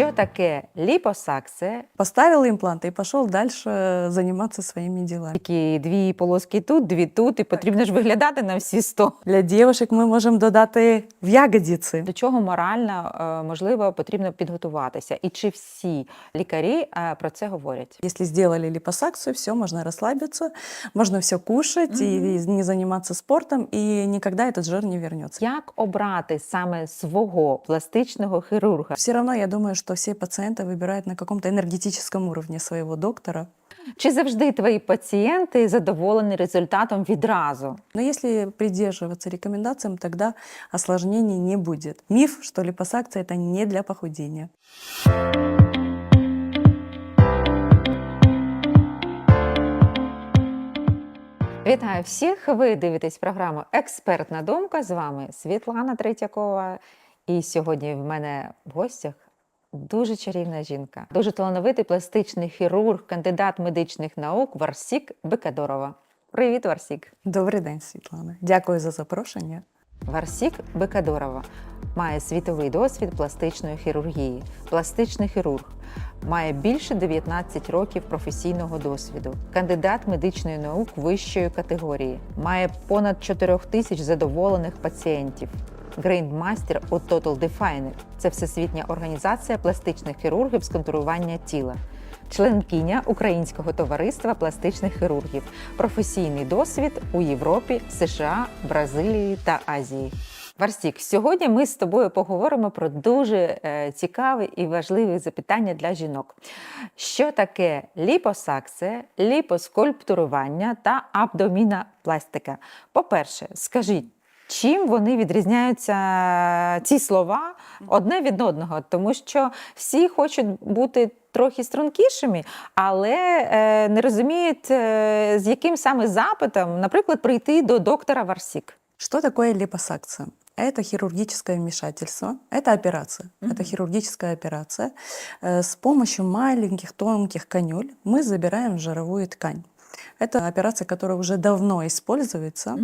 Що таке ліпосакція? Поставил имплант и пошел дальше заниматься своими делами. Такі дві полоски тут, дві тут, і потрібно ж виглядати на всі сто. Для девушек мы можем додати в ягодиці. До чого морально е, можливо потрібно підготуватися, і чи всі лікарі е, про це говорять? Если сделали липосакцию, все, можно расслабиться, можно все кушать и не заниматься спортом, и никогда этот жир не вернется. Як обрати саме свого пластичного хірурга? Все равно я думаю, что все пациенты выбирают на каком-то энергетическом уровне своего доктора. Чи завжди твої пацієнти задоволені результатом відразу? Но если придерживаться рекомендациям, тогда осложнений не будет. Миф, что липосакция это не для похудения. Вітаю всіх! Ви дивитесь програму Експертна думка. З вами Світлана Третьякова. І сьогодні в мене в гостях дуже чарівна жінка, дуже талановитий пластичний хірург, кандидат медичних наук Варсік Бекадорова. Привіт, Варсік! Добрий день, Світлана. Дякую за запрошення. Варсік Бекадорова має світовий досвід пластичної хірургії. Пластичний хірург має більше 19 років професійного досвіду, кандидат медичної наук вищої категорії, має понад 4 тисяч задоволених пацієнтів. Грейндмастер у Total Definer – це всесвітня організація пластичних хірургів з контурування тіла. Членкиня Українського товариства пластичних хірургів, професійний досвід у Європі, США, Бразилії та Азії. Варсік, сьогодні ми з тобою поговоримо про дуже е, цікаве і важливе запитання для жінок. Що таке ліпосакція, ліпоскульптурування та абдомінопластика? По-перше, скажіть, чим вони відрізняються ці слова одне від одного? Тому що всі хочуть бути трохи стрункішими, але е, не розуміють, е, з яким саме запитом, наприклад, прийти до доктора Варсік. Что такое липосакция? Это хирургическое вмешательство, это операция, это хирургическая операция. Э, С помощью маленьких тонких конюль мы забираем жировую ткань. Это операция, которая уже давно используется,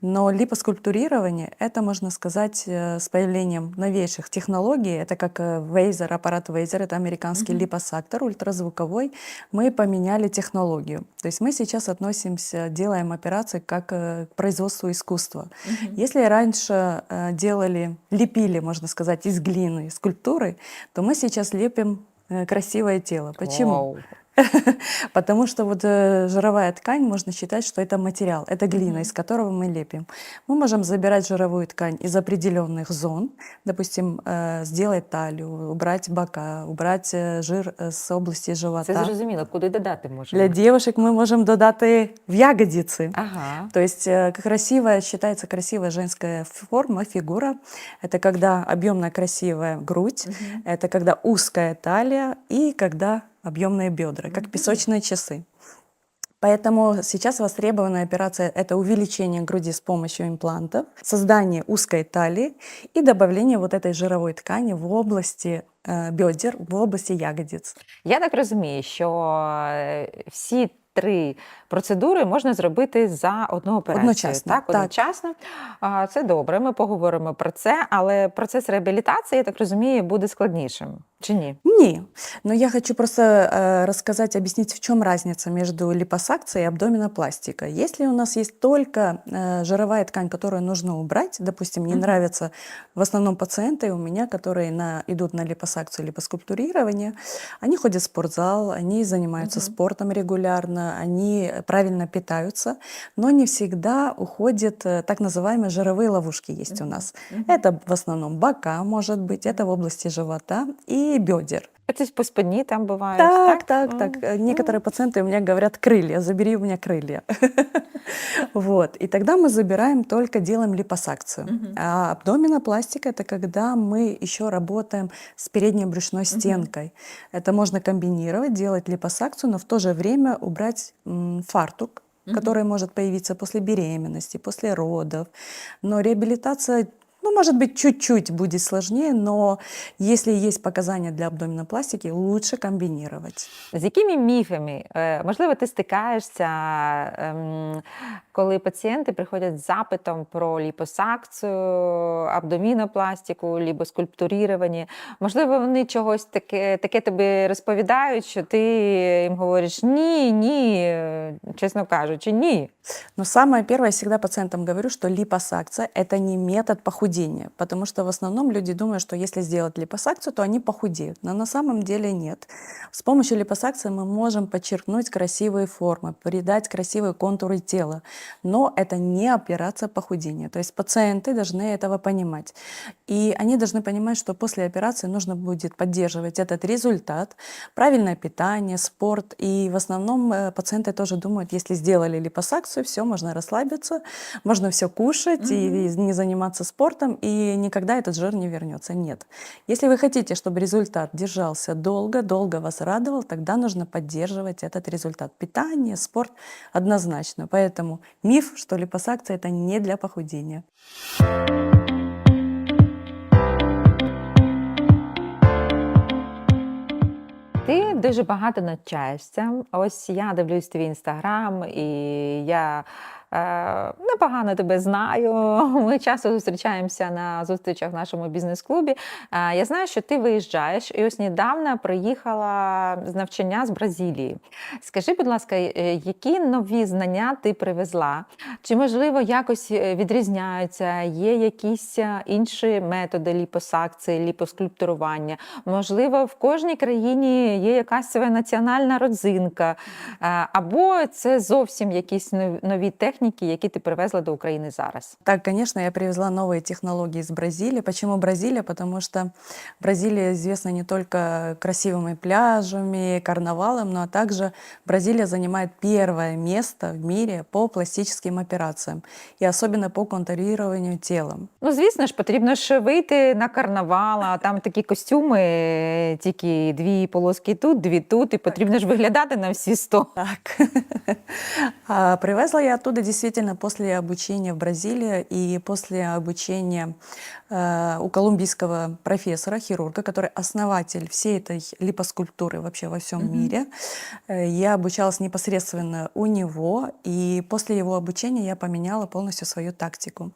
но липоскульптурирование — это, можно сказать, э, с появлением новейших технологий, это как э, Вейзер, аппарат Вейзер, это американский липосактор ультразвуковой, мы поменяли технологию. То есть мы сейчас относимся, делаем операции как э, к производству искусства. Если раньше э, делали, лепили, можно сказать, из глины скульптуры, то мы сейчас лепим э, красивое тело. Почему? Вау. Потому что вот э, жировая ткань, можно считать, что это материал, это глина, из которого мы лепим. Мы можем забирать жировую ткань из определенных зон, допустим, э, сделать талию, убрать бока, убрать э, жир с области Це живота. зрозуміло, куди додати можемо. Для девушек мы можем додаты в ягодицы. Ага. То есть красивая, считается красивая женская форма, фигура. Это когда объемная красивая грудь, это когда узкая талия и когда объемные бедра, как песочные часы. Поэтому сейчас востребованная операция – это увеличение груди с помощью имплантов, создание узкой талии и добавление вот этой жировой ткани в области э, бедер, в области ягодиц. Я так розумію, що е, всі три процедури можна зробити за одну операцію. Одночасно, Так, так. одночасно. А, Це добре, ми поговоримо про це, але процес реабілітації, я так розумію, буде складнішим. Чи ні? Не, но я хочу просто э, рассказать, объяснить, в чем разница между липосакцией и абдоминопластикой. Если у нас есть только э, жировая ткань, которую нужно убрать, допустим, не Мгм. нравятся в основном пациенты у меня, которые на, идут на липосакцию, липоскульптурирование, они ходят в спортзал, они занимаются Мгм. спортом регулярно, они правильно питаются, но не всегда уходят э, так называемые жировые ловушки есть у Мгм. нас. Мгм. Это в основном бока, может быть, это в области живота и бедер. Це по спині там бувають. Так, так, так. Э, м. Некоторые пациенты у меня говорят крылья, забери у меня крылья. Вот. И тогда мы забираем только делаем липосакцию. Мгм. А абдоминопластика это когда мы еще работаем с передней брюшной стенкой. Это можно комбинировать, делать липосакцию, но в то же время убрать м, фартук, Мгм. который может появиться после беременности, после родов. Но реабилитация ну, может быть, чуть-чуть будет сложнее, но если есть показания для абдоминопластики, лучше комбинировать. З якими міфами, е, можливо, ти стикаєшся, ем, коли пацієнти приходять з запитом про ліпосакцію, абдомінопластику, лібоскульптурірування? Можливо, вони чогось таке, таке тобі розповідають, що ти їм говориш ні, ні, чесно кажучи, ні. Но самое первое, я всегда пациентам говорю, что липосакция – это не метод похудения, потому что в основном люди думают, что если сделать липосакцию, то они похудеют. Но на самом деле нет. С помощью липосакции мы можем подчеркнуть красивые формы, придать красивые контуры тела, но это не операция похудения. То есть пациенты должны этого понимать. И они должны понимать, что после операции нужно будет поддерживать этот результат, правильное питание, спорт. И в основном э, пациенты тоже думают, если сделали липосакцию, все, можно расслабиться, можно все кушать и не заниматься спортом, и никогда этот жир не вернется. Нет. Если вы хотите, чтобы результат держался долго, долго вас радовал, тогда нужно поддерживать этот результат. Питание, спорт однозначно. Поэтому миф, что липосакция это не для похудения. Ти дуже багато навчаєшся. Ось я дивлюсь твій інстаграм, і я е, непогано тебе знаю. Ми часто зустрічаємося на зустрічах в нашому бізнес-клубі. Е, я знаю, що ти виїжджаєш, і ось недавно приїхала з навчання з Бразилії. Скажи, будь ласка, е, які нові знання ти привезла? Чи можливо якось е, відрізняються? Є якісь е, інші методи ліпосакції, ліпоскульптурування? Можливо, в кожній країні є якась своя національна родзинка, е, або це зовсім якісь нові техніки, які ти привезла до України зараз. Так, конечно, я привезла новые технологии из Бразилии. Почему Бразилия? Потому что Бразилия известна не только красивыми пляжами, карнавалом, но также Бразилия занимает первое место в мире по пластическим операциям и особенно по контурированию тела. Ну, звісно ж, потрібно ж вийти на карнавал, а там такі костюми, тільки дві полоски тут, дві тут, і потрібно ж виглядати на всі сто. Так. А, Привезла я оттуда действительно после обучения в Бразилии и после обучения э, у колумбийского профессора, хирурга, который основатель всей этой липоскульптуры вообще во всем мире. Э, Я обучалась непосредственно у него, и после его обучения я поменяла полностью свою тактику.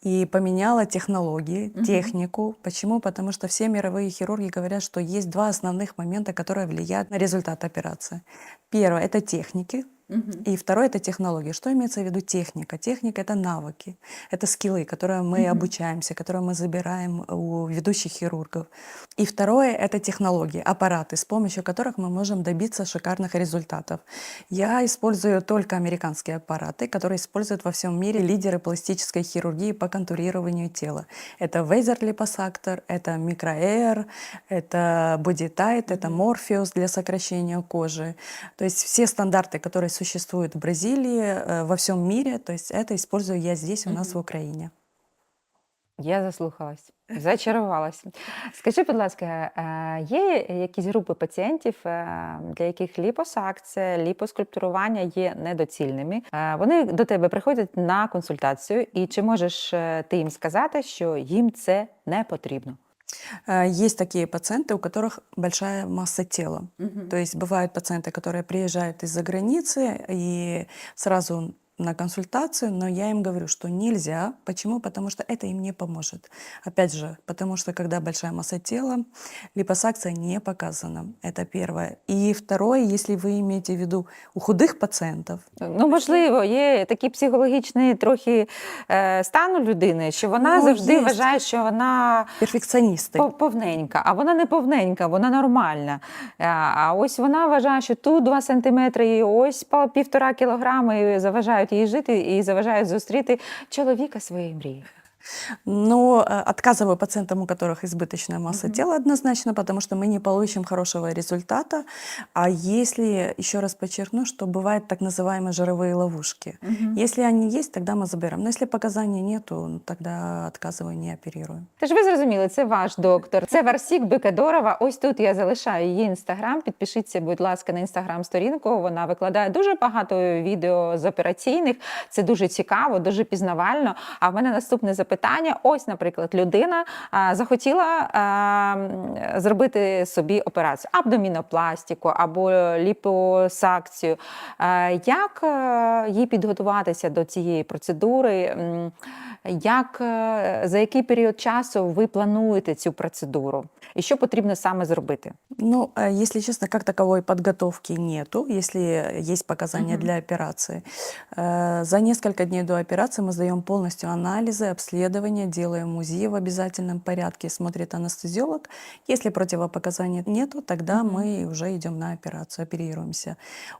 И поменяла технологии, технику. Почему? Потому что все мировые хирурги говорят, что есть два основных момента, которые влияют на результат операции. Первое – это техники, и второе – это технологии. Что имеется в виду техника? Техника – это навыки, это скиллы, которые мы обучаемся, которые мы забираем у ведущих хирургов. И второе – это технологии, аппараты, с помощью которых мы можем добиться шикарных результатов. Я использую только американские аппараты, которые используют во всем мире лидеры пластической хирургии по контурированию тела. Это Вейзер липосактор, это Microair, это Tight, это Morpheus для сокращения кожи. То есть все стандарты, которые существуют в Бразилии, э, во всем мире, то есть это использую я здесь у нас в Украине. Я заслухалась, зачарувалась. Скажи, будь ласка, є якісь групи пацієнтів, е, для яких ліпосакція, ліпоскульптурування є недоцільними? Вони до тебе приходять на консультацію, і чи можеш е, ти їм сказати, що їм це не потрібно? Э, Есть такие пациенты, у которых большая масса тела. То есть бывают пациенты, которые приезжают из-за границы и сразу на консультацию, но я им говорю, что нельзя. Почему? Потому что это им не поможет. Опять же, потому что когда большая масса тела, липосакция не показана. Это первое. И второе, если вы имеете в виду у худых пациентов, Ну, можливо, є такий психологічний трохи е, стан у людини, що вона Ну, завжди є. вважає, що вона перфекционисты. Пов- Повненька, а вона не повненька, вона нормальна. А- А ось вона вважає, що тут 2 сантиметри, і ось по півтора кілограми і заважають їй жити і заважають зустріти чоловіка своєї мрії. Но э, отказываю пациентам, у которых избыточная масса тела однозначно, потому что мы не получим хорошего результата. А если, еще раз подчеркну, что бывают так называемые жировые ловушки. Если они есть, тогда мы забираем. Но если показаний нету, ну, тогда отказываю, не оперирую. Тож ви зрозуміли, це ваш доктор. Це Варсік Бекадорова. Ось тут я залишаю її інстаграм. Підпишіться, будь ласка, на інстаграм-сторінку. Вона викладає дуже багато відео з операційних. Це дуже цікаво, дуже пізнавально. А в мене наступне запитання. питання. Ось, наприклад, людина захотіла зробити собі операцію абдомінопластику або ліпосакцію. Як е, їй підготуватися до цієї процедури? Як, е, за який період часу ви плануєте цю процедуру? І що потрібно саме зробити? Ну, э, если честно, как таковой подготовки нету, если есть показания Мгм. для операции. Э, За несколько дней до операции мы сдаем полностью анализы, обследования, делаем УЗИ в обязательном порядке, смотрит анестезиолог. Если противопоказаний нету, тогда Мгм. мы уже идем на операцию, оперируемся.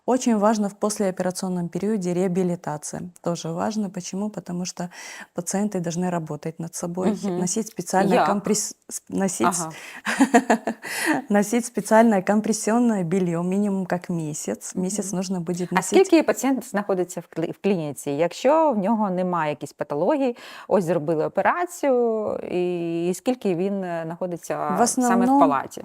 Очень важно в послеоперационном периоде реабилитация. Тоже важно. Почему? Потому что пациенты должны работать над собой, Мгм. носить специальное Як? компресс... носить Ага. Носить специальное компрессионное белье минимум как месяц. Месяц Мгм. нужно будет А носить. скільки пацієнт знаходиться в клі- в клініці? Якщо в нього немає якісь патології, ось зробили операцію, і скільки він е, знаходиться В саме в основному палаті?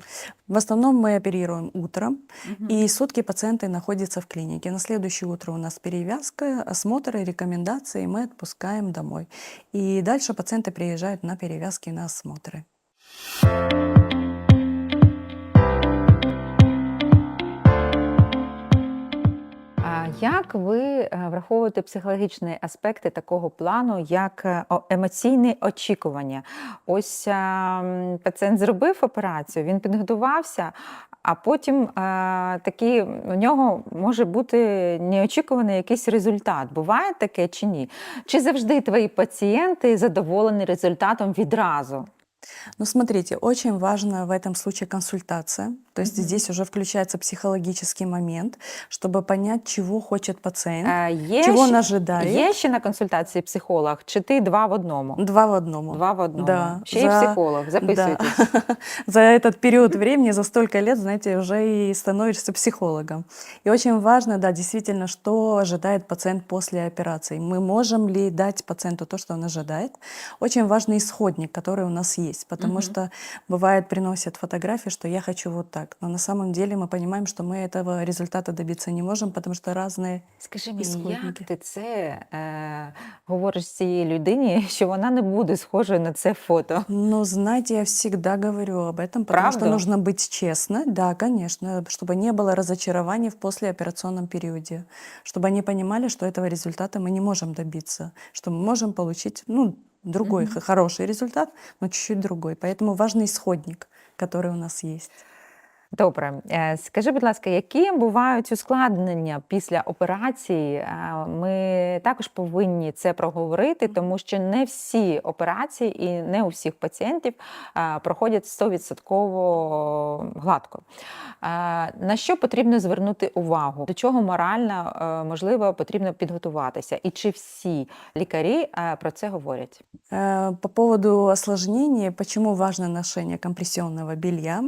В основном мы оперируем утром, Мгм. и сутки пациенты находятся в клинике. На следующее утро у нас перевязка, осмотры, рекомендации, и мы отпускаем домой. И дальше пациенты приезжают на перевязки, на осмотры. Як ви е, враховуєте психологічні аспекти такого плану, як е, емоційне очікування? Ось пацієнт зробив операцію, він підготувався, а потім е, такий у нього може бути неочікуваний якийсь результат. Буває таке чи ні? Чи завжди твої пацієнти задоволені результатом відразу? Но смотрите, очень важно в этом случае консультация. То есть Мгм. здесь уже включается психологический момент, чтобы понять, чего хочет пациент, Е, Є, чего он ще- ожидает. є ще на консультації психолог, чи ти два в одному? Два в одному. Два в одному. Да, Ще й за- психолог, записуйтесь. Да. За этот период времени, за столько лет, знаете, уже и становишься психологом. И очень важно, да, действительно, что ожидает пациент после операции. Мы можем ли дать пациенту то, что он ожидает. Очень важный исходник, который у нас есть, потому Мгм. что бывает приносят фотографии, что я хочу вот так. Но на самом деле мы понимаем, что мы этого результата добиться не можем, потому что разные Скажи мені, як ісходники. ти це е, говориш цій людині, що вона не буде схожою на це фото? Ну, знаете, я всегда говорю об этом, потому что Правда? нужно быть честно. Да, конечно, чтобы не было разочарований в послеоперационном периоде, чтобы они понимали, что этого результата мы не можем добиться, что мы можем получить, ну, другой Мгм. х- хороший результат, но чуть-чуть другой. Поэтому важный исходник, который у нас есть. Добре, Е, скажи, будь ласка, які бувають ускладнення після операції? Е, Ми також повинні це проговорити, тому що не всі операції і не у всіх пацієнтів е, проходять 100% гладко. На що потрібно звернути увагу? До чого морально можливо потрібно підготуватися? І чи всі лікарі про це говорять? По поводу осложнений, почему важно ношение компрессионного белья?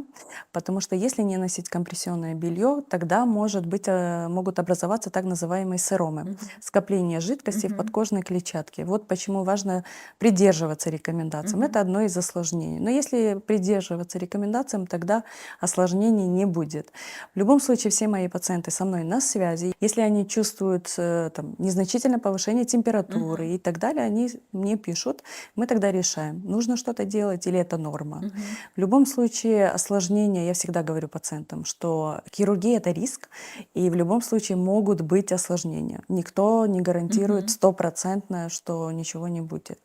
Потому что если не носить компрессионное белье, тогда может быть, э, могут образоваться так называемые серомы, скопление жидкости Мгм. в подкожной клетчатке. Вот почему важно придерживаться рекомендациям. Мгм. Это одно из осложнений. Но если придерживаться рекомендациям, тогда осложнений не будет. В любом случае, все мои пациенты со мной на связи. Если они чувствуют э, там, незначительное повышение температуры Мгм. и так далее, они мне пишут, мы тогда решаем, нужно что-то делать или это норма. В любом случае, осложнения, я всегда говорю пациентам, что хирургия – это риск, и в любом случае могут быть осложнения. Никто не гарантирует Мгм. стопроцентно, что ничего не будет.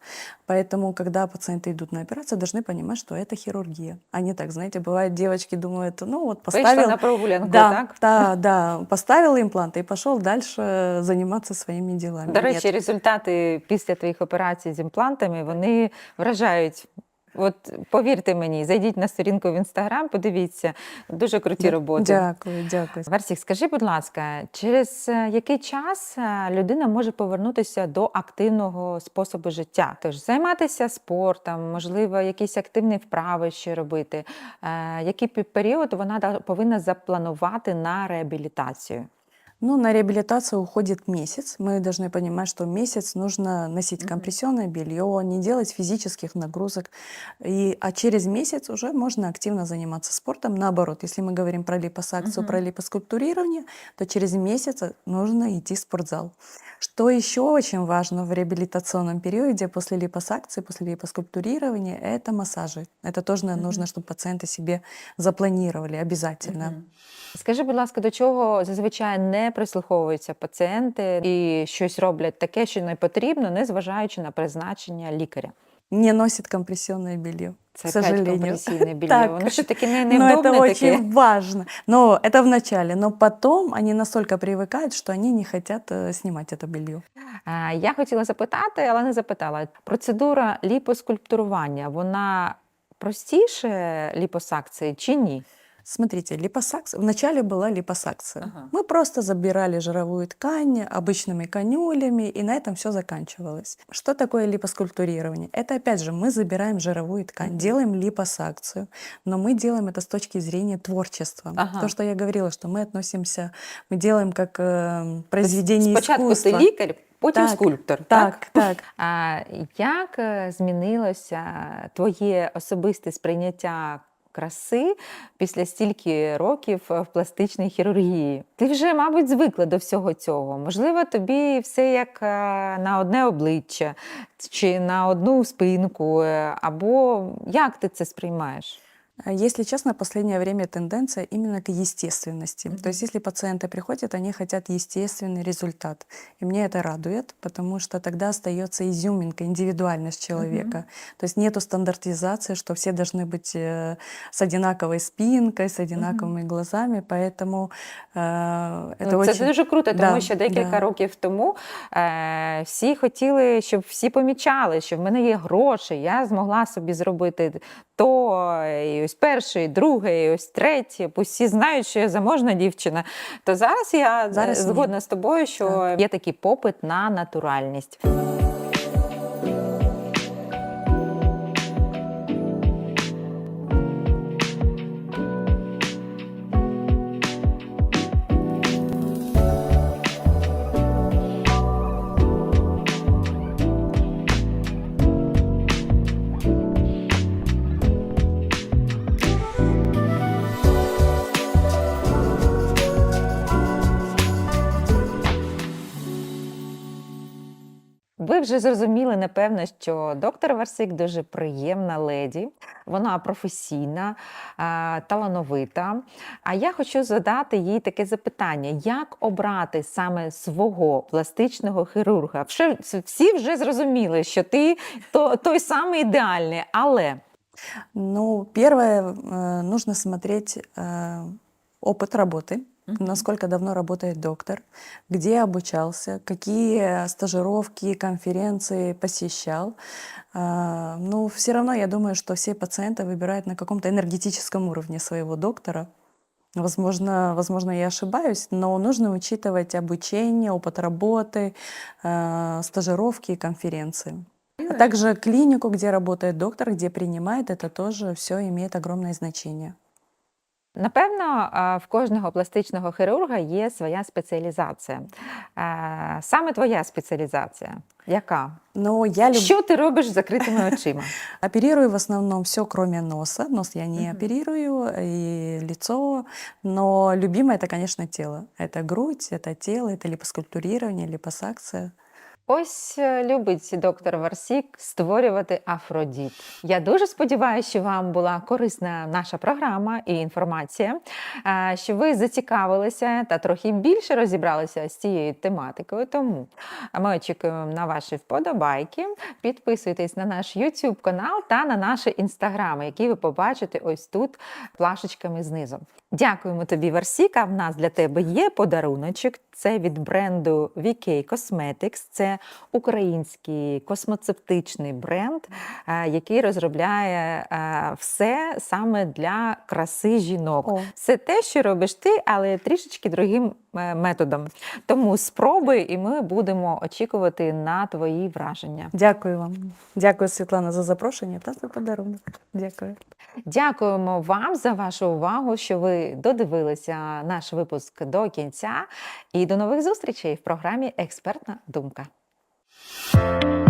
Поэтому, когда пациенты идут на операцию, должны понимать, что это хирургия. А не так, знаете, бывает, девочки думают, ну вот Вийшла поставил, на прогулянку, да, так? да, да, поставил имплант и пошел дальше заниматься своими делами. До Нет. речі, результати після твоїх операцій з імплантами вони вражають. От повірте мені, зайдіть на сторінку в інстаграм, подивіться, дуже круті роботи. Дякую, дякую. Версік, скажи, будь ласка, через е, який час е, людина може повернутися до активного способу життя? Тож займатися спортом, можливо, якісь активні вправи ще робити. Е, Який період вона повинна запланувати на реабілітацію? Ну, на реабилитацию уходит месяц. Мы должны понимать, что месяц нужно носить компрессионное белье, не делать физических нагрузок. И, а через месяц уже можно активно заниматься спортом. Наоборот, если мы говорим про липосакцию, про липоскультурирование, то через месяц нужно идти в спортзал. Что еще очень важно в реабилитационном периоде после липосакции, после липоскультурирования, это массажи. Это тоже Мгм. нужно, чтобы пациенты себе запланировали обязательно. Мгм. Скажи, будь ласка, до чого зазвичай не прислуховуються пацієнти і щось роблять таке, що не потрібно, не зважаючи на призначення лікаря? Не носит компрессионное белье. Це к опять сожалению. компресійне білье. Так. Воно що таке не, Но это невдобне таке. очень важно. Но это в начале. Но потом они настолько привыкают, что они не хотят э, снимать это белье. А, Я хотіла запитати, але не запитала. Процедура ліпоскульптурування, вона простіше ліпосакції чи ні? Смотрите, липосакция. Вначале была липосакция. Ага. Мы просто забирали жировую ткань обычными канюлями, и на этом все заканчивалось. Что такое липоскультурирование? Это, опять же, мы забираем жировую ткань, Мгм. делаем липосакцию, но мы делаем это с точки зрения творчества. Ага. То, что я говорила, что мы относимся, мы делаем как э, произведение Спочатку искусства. ти лікар, потім Так, скульптор. Так, так. А як е, змінилося твоє особисте сприйняття краси після стільки років е, в пластичній хірургії? Ти вже, мабуть, звикла до всього цього. Можливо, тобі все як е, на одне обличчя чи на одну спинку, е, або як ти це сприймаєш? А Если честно, в последнее время тенденция именно к естественности. Мгм. То есть, если пациенты приходят, они хотят естественный результат. И мне это радует, потому что тогда остается изюминка, индивидуальность человека. То есть нету стандартизации, что все должны быть э, с одинаковой спинкой, с одинаковыми глазами. Поэтому э, это Ну, це очень... дуже круто, тому Да, що декілька да. років тому е, всі хотіли, щоб всі помічали, що в мене є гроші, я змогла собі зробити то, і ось перше, і друге, і ось третє. Бо всі знають, що я заможна дівчина. То зараз я зараз згодна ні. з тобою, що є такий попит на натуральність. Ви вже зрозуміли, напевно, що доктор Варсик дуже приємна леді, вона професійна, а, талановита. А я хочу задати їй таке запитання: як обрати саме свого пластичного хірурга? Вже, всі вже зрозуміли, що ти то, той самий ідеальний, але Ну, первое, э, нужно смотреть э, опыт работы, Насколько давно работает доктор, где обучался, какие стажировки, конференции посещал. А, Ну, все равно я думаю, что все пациенты выбирают на каком-то энергетическом уровне своего доктора. Возможно, возможно, я ошибаюсь, но нужно учитывать обучение, опыт работы, э, стажировки и конференции. А также клинику, где работает доктор, где принимает, это тоже все имеет огромное значение. Напевно, а, в кожного пластичного хірурга є своя спеціалізація. Е, Саме твоя спеціалізація. Яка? Но я люблю... Що ти робиш з закритими очима? Оперирую в основном все, кроме носа. Нос я не Мгм. оперирую, и лицо. Но любимое это, конечно, тело. Это грудь, это тело, это липоскультурирование, липосакция. Ось е, любить доктор Варсік створювати Афродіт. Я дуже сподіваюся, що вам була корисна наша програма і інформація, е, що ви зацікавилися та трохи більше розібралися з цією тематикою. Тому ми очікуємо на ваші вподобайки. Підписуйтесь на наш YouTube канал та на наші інстаграми, які ви побачите ось тут плашечками знизу. Дякуємо тобі, Варсіка. В нас для тебе є подаруночок. Це від бренду VK Cosmetics. Це це український космоцептичний бренд, е, який розробляє е, все саме для краси жінок. О. Це те, що робиш ти, але трішечки другим е, методом. Тому спробуй, і ми будемо очікувати на твої враження. Дякую вам. Дякую, Світлана, за запрошення та за подарунок. Дякую. Дякуємо вам за вашу увагу, що ви додивилися наш випуск до кінця. І до нових зустрічей в програмі Експертна думка. you